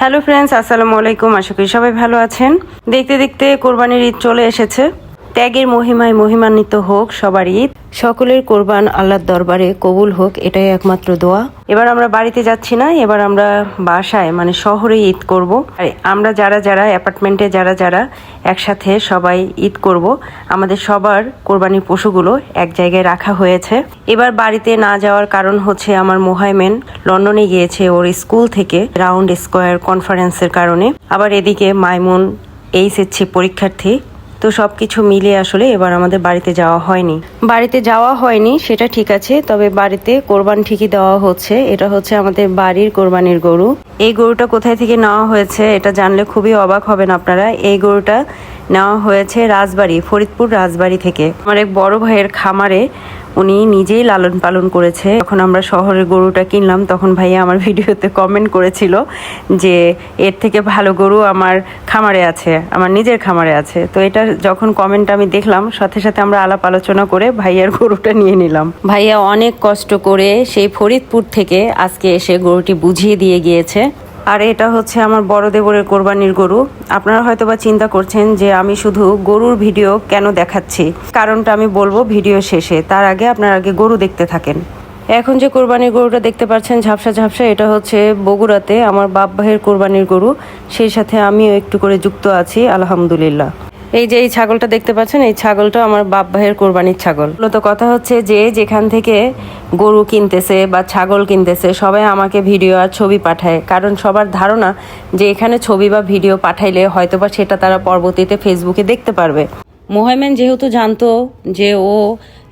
Hello friends আসসালামু আলাইকুম আশা করি সবাই ভালো আছেন। দেখতে দেখতে কোরবানির ঈদ চলে এসেছে। ত্যাগের মহিমায় মহিমান্বিত হোক সবার ঈদ। সকলের কোরবান আল্লাহর দরবারে কবুল হোক, এটাই একমাত্র দোয়া। এবার আমরা বাড়িতে যাচ্ছি না, এবার আমরা বাসায় মানে শহরে ঈদ করব। আর আমরা যারা যারা, অ্যাপার্টমেন্টে যারা যারা, একসাথে সবাই ঈদ করব। আমাদের সবার কোরবানির পশুগুলো এক জায়গায় রাখা হয়েছে। এবার বাড়িতে না যাওয়ার কারণ হচ্ছে আমার মোহাইমেন লন্ডনে গিয়েছে ওর স্কুল থেকে রাউন্ড স্কোয়ার কনফারেন্সের কারণে। আবার এদিকে মাইমুন এইচএসসি পরীক্ষার্থী তো সব কিছু মিলে আসলে এবার আমাদের বাড়িতে যাওয়া হয়নি। বাড়িতে যাওয়া হয়নি সেটা ঠিক আছে তবে বাড়িতে কোরবান ঠিকই দেওয়া হচ্ছে। এটা হচ্ছে আমাদের বাড়ির কোরবানির গরু। এই গরুটা কোথায় থেকে নেওয়া হয়েছে এটা জানলে খুবই অবাক হবেন আপনারা। এই গরুটা নেওয়া হয়েছে রাজবাড়ি, ফরিদপুর রাজবাড়ি থেকে। আমার এক বড় ভাইয়ের খামারে উনি নিজেই লালন পালন করেছে। যখন আমরা শহরের গরুটা কিনলাম, তখন ভাইয়া আমার ভিডিওতে কমেন্ট করেছিল যে, এর থেকে ভালো গরু আমার খামারে আছে, আমার নিজের খামারে আছে। তো এটা যখন কমেন্ট আমি দেখলাম, সাথে সাথে আমরা আলাপ আলোচনা করে ভাইয়ার গরুটা নিয়ে নিলাম। ভাইয়া অনেক কষ্ট করে সেই ফরিদপুর থেকে আজকে এসে গরুটি বুঝিয়ে দিয়ে গিয়েছে। আর এটা হচ্ছে আমার বড় দেবরের কোরবানির গরু। আপনারা হয়তো বা চিন্তা করছেন যে আমি শুধু গরুর ভিডিও কেন দেখাচ্ছি? কারণটা আমি বলব ভিডিও শেষে। তার আগে আপনার আগে গরু দেখতে থাকেন। এখন যে কোরবানির গরুটা দেখতে পাচ্ছেন ঝাপসা ঝাপসা, এটা হচ্ছে বগুড়াতে আমার বাপ ভাইয়ের কোরবানির গরু। সেই সাথে আমিও একটু করে যুক্ত আছি, আলহামদুলিল্লাহ। এই যে এই ছাগলটা দেখতে পাচ্ছেন, এই ছাগলটা আমার বাপ ভাইয়ের কোরবানির ছাগল। মূলত কথা হচ্ছে যে যেখান থেকে গরু কিনতেছে বা ছাগল কিনতেছে, সবাই আমাকে ভিডিও আর ছবি পাঠায়। কারণ সবার ধারণা যে এখানে ছবি বা ভিডিও পাঠাইলে হয়তোবা সেটা তারা পরবর্তীতে ফেসবুকে দেখতে পারবে। মোহাইমেন যেহেতু জানতো যে ও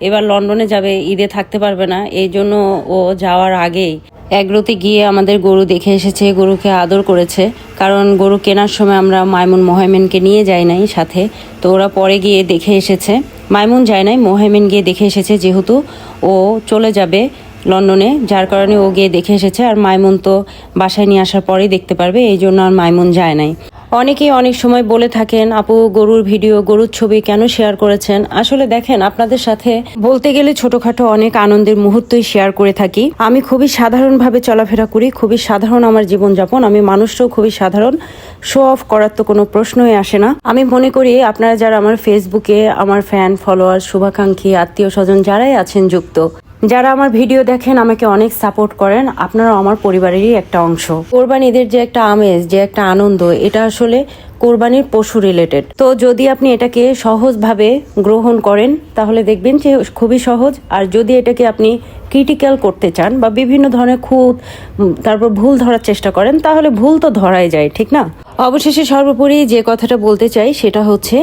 এবার লন্ডনে যাবে, ঈদে থাকতে পারবে না, এই জন্য ও যাওয়ার আগেই এগরোতে গিয়ে আমাদের গরু দেখে এসেছে, গরুকে আদর করেছে। কারণ গরু কেনার সময় আমরা মাইমুন মোহাইমেনকে নিয়ে যাই নাই সাথে, তো ওরা পরে গিয়ে দেখে এসেছে। মাইমুন যায় নাই, মোহাইমেন গিয়ে দেখে এসেছে যেহেতু ও চলে যাবে লন্ডনে, যার কারণে ও গিয়ে দেখে এসেছে। আর মাইমুন তো বাসায় নিয়ে আসার পরেই দেখতে পারবে, এই জন্য আর মাইমুন যায় নাই। অনেকেই অনেক সময় বলে থাকেন, আপু, গরুর ভিডিও, গরুর ছবি কেন শেয়ার করেছেন? আসলে দেখেন, আপনাদের সাথে বলতে গেলে ছোটখাটো অনেক আনন্দের মুহূর্তই শেয়ার করে থাকি। আমি খুবই সাধারণভাবে চলাফেরা করি, খুবই সাধারণ আমার জীবনযাপন, আমি মানুষটাও খুবই সাধারণ। শো অফ করার তো কোনো প্রশ্নই আসে না। আমি মনে করি আপনারা যারা আমার ফেসবুকে আমার ফ্যান ফলোয়ার শুভাকাঙ্ক্ষী, আত্মীয় স্বজন যারাই আছেন যুক্ত যারা আমার ভিডিও দেখেন, আমাকে অনেক সাপোর্ট করেন। আপনারা আমার পরিবারেরই একটা অংশ। কোরবানিদের যে একটা আমেজ, যে একটা আনন্দ, এটা আসলে কোরবানির পশু রিলেটেড তো যদি আপনি এটাকে সহজভাবে গ্রহণ করেন, তাহলে দেখবেন যে খুবই সহজ। আর যদি এটাকে আপনি ক্রিটিক্যাল করতে চান বা বিভিন্ন ধরনের খুঁত তারপর ভুল ধরার চেষ্টা করেন, তাহলে ভুল তো ধরাই যায়, ঠিক না? অবশেষে সর্বোপরি যে কথাটা বলতে চাই, সেটা হচ্ছে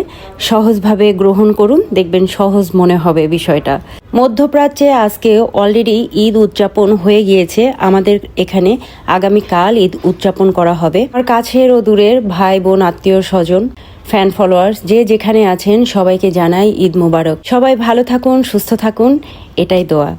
সহজভাবে গ্রহণ করুন, দেখবেন সহজ মনে হবে বিষয়টা। মধ্যপ্রাচ্যে আজকে অলরেডি ঈদ উদযাপন হয়ে গিয়েছে, আমাদের এখানে আগামীকাল ঈদ উদযাপন করা হবে। আর কাছের ও দূরের ভাই বোন, আত্মীয় স্বজন ফ্যান ফলোয়ার্স যে যেখানে আছেন, সবাইকে জানাই ঈদ মোবারক। সবাই ভালো থাকুন, সুস্থ থাকুন, এটাই দোয়া।